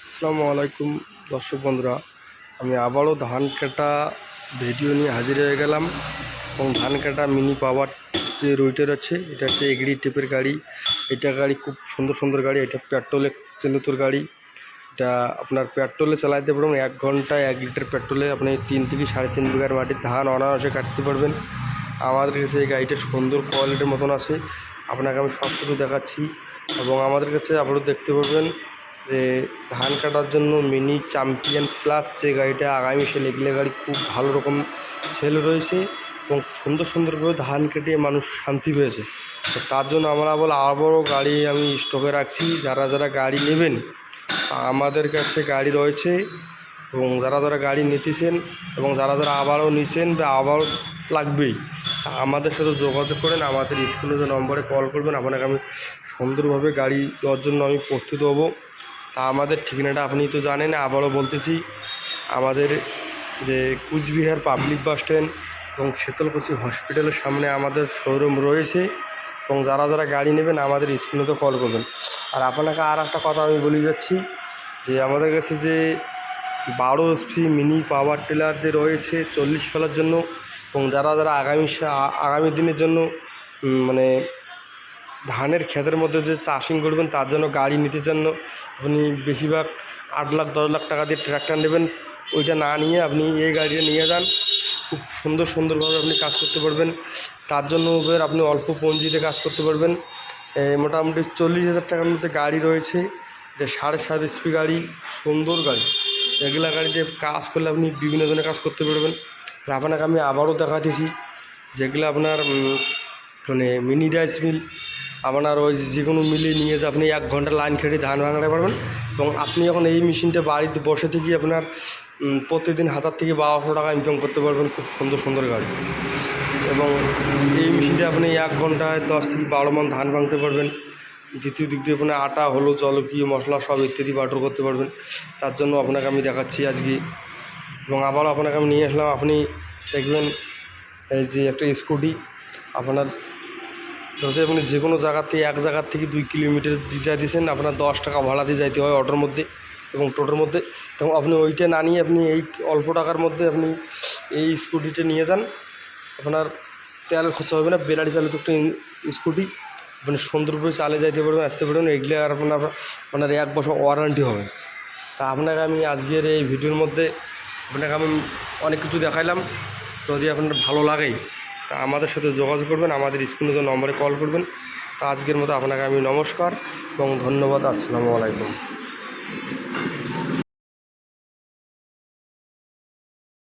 আসসালামু আলাইকুম, দর্শক বন্ধুরা। আমি আবারও ধান কাটা ভিডিও নিয়ে হাজির হয়ে গেলাম এবং ধান কাটা মিনি পাওয়ার যে রুইটার আছে, এটা হচ্ছে এগড়ি টিপের গাড়ি। এটা গাড়ি খুব সুন্দর সুন্দর গাড়ি। এটা পেট্রোলে চালিতর গাড়ি। এটা আপনার পেট্রোলে চালাতে পারবেন। এক ঘন্টায় এক লিটার পেট্রোলে আপনি তিন থেকে সাড়ে তিন বিঘার মাটির ধান অনায়াসে কাটতে পারবেন। আমাদের কাছে এই গাড়িটা সুন্দর কোয়ালিটির মতন আছে। আপনাকে আমি সব কিছু দেখাচ্ছি এবং আমাদের কাছে আপনারা দেখতে পারবেন। যে ধান কাটার জন্য মিনি চ্যাম্পিয়ন প্লাস যে গাড়িটা আগামী সে এগুলো গাড়ি খুব ভালো রকম সেল রয়েছে এবং সুন্দর সুন্দরভাবে ধান কেটে মানুষ শান্তি পেয়েছে। তো তার জন্য আমরা বল আবারও গাড়ি আমি স্টকে রাখছি। যারা যারা গাড়ি নেবেন, আমাদের কাছে গাড়ি রয়েছে এবং যারা যারা গাড়ি নিতেছেন এবং যারা যারা আবারও নিছেন বা আবারও লাগবেই, আমাদের সাথে যোগাযোগ করেন, আমাদের স্কুলের নম্বরে কল করবেন, আপনাকে আমি সুন্দরভাবে গাড়ি দেওয়ার জন্য আমি প্রস্তুত হব। তা আমাদের ঠিকানাটা আপনি তো জানেন, আবারও বলতেছি, আমাদের যে কুচবিহার পাবলিক বাস স্ট্যান্ড এবং শীতলকুচি হসপিটালের সামনে আমাদের শোরুম রয়েছে এবং যারা যারা গাড়ি নেবেন আমাদের স্ক্রিনে তো কল করবেন। আর আপনাকে আর একটা কথা আমি বলে যাচ্ছি, যে আমাদের কাছে যে বারো এসপি মিনি পাওয়ার টিলার যে রয়েছে চল্লিশ ফেলার জন্য এবং যারা যারা আগামী আগামী দিনের জন্য মানে ধানের ক্ষেতের মধ্যে যে চাষিং করবেন, তার জন্য গাড়ি নিতে জন্য আপনি বেশিরভাগ আট লাখ, দশ লাখ টাকা দিয়ে ট্র্যাক্টর নেবেন। ওইটা না নিয়ে আপনি এই গাড়িটা নিয়ে যান। খুব সুন্দর, সুন্দরভাবে আপনি কাজ করতে পারবেন। তার জন্য এবার আপনি অল্প পুঁজিতে কাজ করতে পারবেন। মোটামুটি চল্লিশ হাজার টাকার মধ্যে গাড়ি রয়েছে। এটা সাড়ে সাত এসপি গাড়ি, সুন্দর গাড়ি। এগুলা গাড়িতে কাজ করলে আপনি বিভিন্ন ধরনের কাজ করতে পারবেন। আর আপনাকে আমি আবারও দেখাতেছি, যেগুলো আপনার মানে মিনি রাইস মিল আপনার ওই যে কোনো মিলিয়ে নিয়ে যে আপনি এক ঘণ্টা লাইন খেটে ধান ভাঙাতে পারবেন এবং আপনি এখন এই মেশিনটা বাড়িতে বসে থেকে আপনার প্রতিদিন হাজার থেকে বারোশো টাকা ইনকাম করতে পারবেন খুব সুন্দর সুন্দর গাড়ি। এবং এই মেশিনটা আপনি এক ঘন্টায় দশ থেকে বারো মন ধান ভাঙতে পারবেন। দ্বিতীয় দিক দিয়ে আপনার আটা, হলুদ, জলকীয় মশলা সব ইত্যাদি বাটর করতে পারবেন। তার জন্য আপনাকে আমি দেখাচ্ছি আজকে। এবং আবারও আপনাকে আমি নিয়ে আসলাম। আপনি দেখবেন এই যে একটা স্কুটি, আপনার যদি আপনি যে কোনো জায়গা থেকে, এক জায়গার থেকে দুই কিলোমিটার যাই দিয়েছেন, আপনার দশ টাকা ভাড়া দিয়ে যাইতে হয় অটোর মধ্যে এবং টোটোর মধ্যে। এবং আপনি ওইটা না নিয়ে আপনি এই অল্প টাকার মধ্যে আপনি এই স্কুটিটা নিয়ে যান। আপনার তেল খরচা হবে না, বেলারি চালিত একটা স্কুটি। আপনি সুন্দরভাবে চালে যাইতে পারবেন, আসতে পারবেন, এগুলো আর আপনার আপনার এক বছর ওয়ারেন্টি হবে। তা আপনাকে আমি আজকের এই ভিডিওর মধ্যে আপনাকে আমি অনেক কিছু দেখাইলাম। যদি আপনার ভালো লাগে আমাদের সাথে যোগাযোগ করবেন, আমাদের স্ক্রিনে তো নম্বরে কল করবেন। তা আজকের মতো আপনাকে আমি নমস্কার এবং ধন্যবাদ, আসসালামু আলাইকুম।